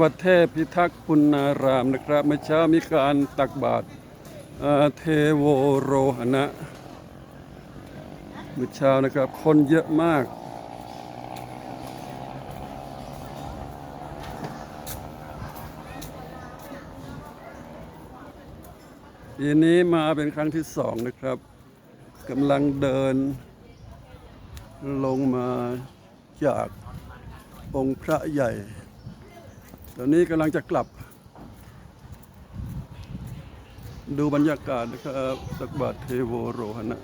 วัดเทพพิทักษ์ปุณารามนะครับเมื่อเช้ามีการตักบาตรเอ่อเทโวโรหณะเมื่อเช้านะครับ คนเยอะมาก ปีนี้มาเป็นครั้งที่สองนะครับกำลังเดิน ลงมาจากองค์พระใหญ่ ตอนนี้กำลังจะกลับ ดูบรรยากาศนะครับตักบาทเทโวโรหณะ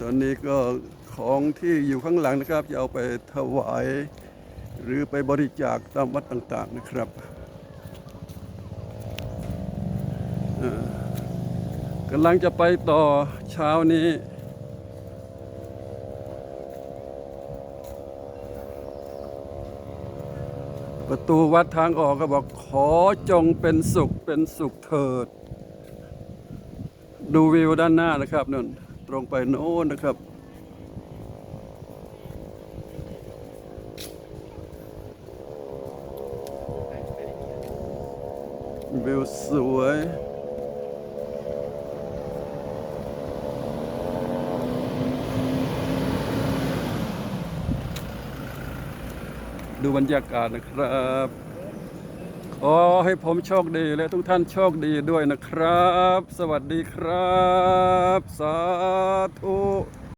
ตอนนี้ก็ของที่อยู่ข้างหลังนะครับ จะเอาไปถวาย หรือไปบริจาคตามวัดต่างๆนะครับกำลังจะไปต่อเช้านี้ ประตูวัดทางออกก็บอกขอจงเป็นสุขเป็นสุขเถิด ดูวิวด้านหน้านะครับนั่นตรงไปโน้นนะครับวิวสวย ดูบรรยากาศนะครับขอให้ผมโชคดีและทุกท่านโชคดีด้วยนะครับ สวัสดีครับ สาธุ